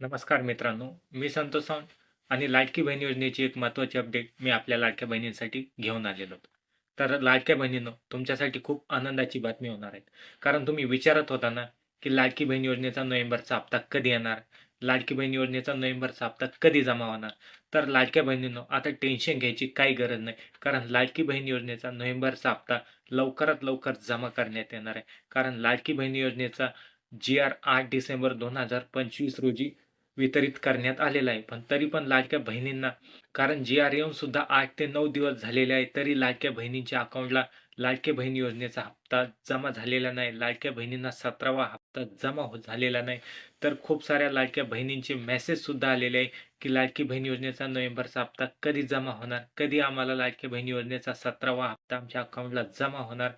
नमस्कार मित्रांनो मी संतोष सावंत आणि लाडकी बहीण योजनेची एक महत्त्वाची अपडेट मी आपल्या लाडक्या बहिणींसाठी घेऊन आलेलो होतो. तर लाडक्या बहिणींनो तुमच्यासाठी खूप आनंदाची बातमी होणार आहे. कारण तुम्ही विचारत होता ना की लाडकी बहीण योजनेचा नोव्हेंबरचा हप्ता कधी येणार? लाडकी बहीण योजनेचा नोव्हेंबरचा हप्ता कधी जमा होणार? तर लाडक्या बहिणींनो आता टेन्शन घ्यायची काही गरज नाही. कारण लाडकी बहीण योजनेचा नोव्हेंबरचा हप्ता लवकरात लवकर जमा करण्यात येणार आहे. कारण लाडकी बहीण योजनेचा जी आर आठ डिसेंबर दोन हजार पंचवीस रोजी वितरित करण्यात आलेला आहे. पण तरी पण लाडक्या बहिणींना कारण जी आर एम सुद्धा आठ ते नऊ दिवस झालेले आहे तरी लाडक्या बहिणींच्या अकाउंटला लाडक्या बहीण योजनेचा हप्ता जमा झालेला नाही. लाडक्या बहिणींना सतरावा हप्ता जमा हो झालेला नाही. तर खूप साऱ्या लाडक्या बहिणींचे मेसेज सुद्धा आलेले आहे की लाडकी बहीण योजनेचा नोव्हेंबरचा हप्ता कधी जमा होणार? कधी आम्हाला लाडक्या बहीण योजनेचा सतरावा हप्ता आमच्या अकाउंटला जमा होणार?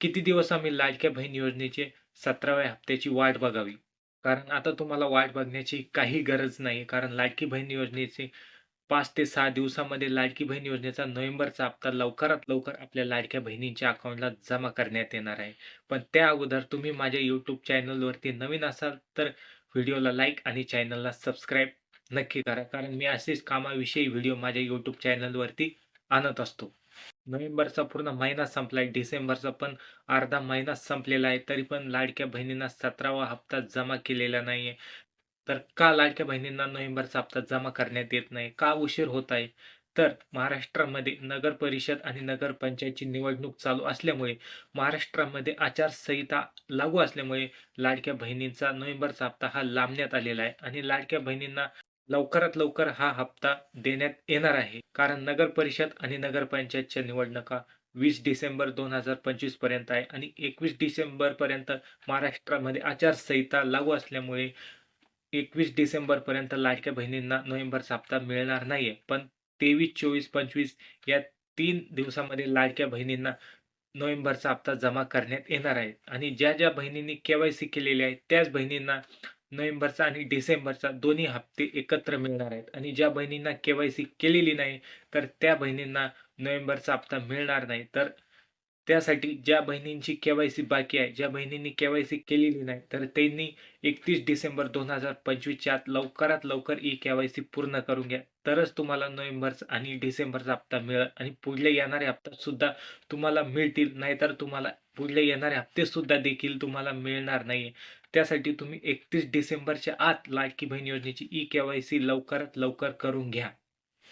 किती दिवस आम्ही लाडक्या बहीण योजनेचे सतराव्या हप्त्याची वाट बघावी? कारण आता तुम्हाला वाट बघण्याची काही गरज नाही. कारण लाडकी बहीण योजनेचे पाच ते सहा दिवसामध्ये लाडकी बहीण योजनेचा नोव्हेंबरचा हप्ता लवकरात लवकर आपल्या लाडक्या बहिणींच्या अकाउंटला जमा करण्यात येणार आहे. पण त्या अगोदर तुम्ही माझ्या यूट्यूब चॅनलवरती नवीन असाल तर व्हिडिओला लाईक आणि चॅनलला सबस्क्राईब नक्की करा. कारण मी असेच कामाविषयी व्हिडिओ माझ्या यूट्यूब चॅनलवरती आणत असतो. नोव्हेंबरचा पूर्ण महिना संपलाय. डिसेंबरचा पण अर्धा महिना संपलेला आहे. तरी पण लाडक्या बहिणींना सतरावा हप्ता जमा केलेला नाहीये. तर का लाडक्या बहिणींना नोव्हेंबरचा हप्ता जमा करण्यात येत नाही? का उशीर होत आहे? तर महाराष्ट्रामध्ये नगर परिषद आणि नगर पंचायतची निवडणूक चालू असल्यामुळे महाराष्ट्रामध्ये आचारसंहिता लागू असल्यामुळे लाडक्या बहिणींचा नोव्हेंबरचा हप्ता हा लांबण्यात आलेला आहे. आणि लाडक्या बहिणींना लवकरात लवकर हा हप्ता देण्यात येणार आहे. कारण नगर परिषद आणि नगरपंचायतच्या निवडणुका वीस डिसेंबर दोन हजार पंचवीसपर्यंत आहे आणि एकवीस डिसेंबर पर्यंत महाराष्ट्रामध्ये आचारसंहिता लागू असल्यामुळे एकवीस डिसेंबर पर्यंत लाडक्या बहिणींना नोव्हेंबरचा हप्ता मिळणार नाहीये. पण तेवीस चोवीस पंचवीस या तीन दिवसामध्ये लाडक्या बहिणींना नोव्हेंबरचा हप्ता जमा करण्यात येणार आहे. आणि ज्या ज्या बहिणींनी केवायसी केलेली आहे त्याच बहिणींना नोव्हेंबरचा आणि डिसेंबरचा दोन्ही हप्ते एकत्र मिळणार आहेत. आणि ज्या बहिणींना के वाय सी केलेली नाही तर त्या बहिणींना नोव्हेंबरचा हप्ता मिळणार नाही. तर त्यासाठी ज्या बहिणींची के वाय सी बाकी आहे ज्या बहिणींनी के वाय सी केलेली नाही तर त्यांनी एकतीस डिसेंबर दोन हजार पंचवीसच्या आत लवकरात लवकर ई के वाय सी पूर्ण करून घ्या. तरच तुम्हाला नोव्हेंबरचा आणि डिसेंबरचा हप्ता मिळेल आणि पुढले येणारे हप्ता सुद्धा तुम्हाला मिळतील नाहीतर तुम्हाला पुढले येणारे हप्ते सुद्धा देखील तुम्हाला मिळणार नाही त्यासाठी तुम्ही एकतीस डिसेंबरच्या आत लाडकी बहीण योजनेची ई के वाय सी लवकरात लवकर करून घ्या.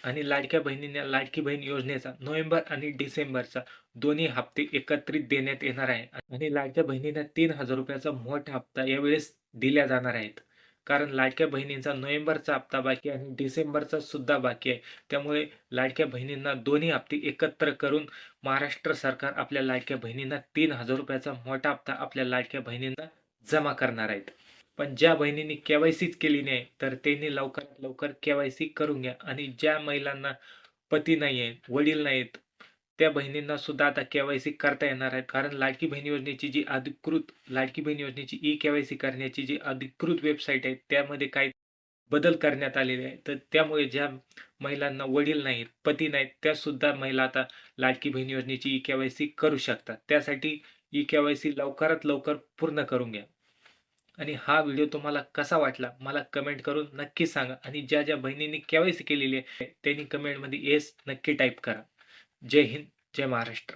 आणि लाडक्या बहिणींना लाडकी बहीण योजनेचा नोव्हेंबर आणि डिसेंबरचा दोन्ही हप्ते एकत्रित देण्यात येणार आहे आणि लाडक्या बहिणींना तीन हजार रुपयाचा मोठा हप्ता यावेळेस दिल्या जाणार आहेत. कारण लाडक्या बहिणींचा नोव्हेंबरचा हप्ता बाकी आणि डिसेंबरचा सुद्धा बाकी आहे. त्यामुळे लाडक्या बहिणींना दोन्ही हप्ते एकत्र करून महाराष्ट्र सरकार आपल्या लाडक्या बहिणींना तीन हजार रुपयाचा मोठा हप्ता आपल्या लाडक्या बहिणींना जमा करणार आहेत. पण ज्या बहिणींनी केवायसीच केली नाही तर त्यांनी लवकरात लवकर केवायसी करून घ्या. आणि ज्या महिलांना पती नाही आहेत वडील नाहीत त्या बहिणींना सुद्धा आता केवायसी करता येणार आहे. कारण लाडकी बहीण योजनेची जी अधिकृत लाडकी बहीण योजनेची ई केवायसी करण्याची जी अधिकृत वेबसाईट आहे त्यामध्ये काही बदल करण्यात आलेले आहे तर त्यामुळे ज्या महिलांना वडील नाहीत पती नाहीत त्या सुद्धा महिला आता लाडकी बहीण योजनेची ई केवायसी करू शकतात. त्यासाठी ई केवायसी लवकरात लवकर पूर्ण करून घ्या. आणि हा व्हिडिओ तुम्हाला कसा वाटला मला कमेंट करून नक्की सांगा. आणि ज्या ज्या बहिणींनी केवायसी केलेली आहे त्यांनी कमेंटमध्ये येस नक्की टाईप करा. जय हिंद जय महाराष्ट्र.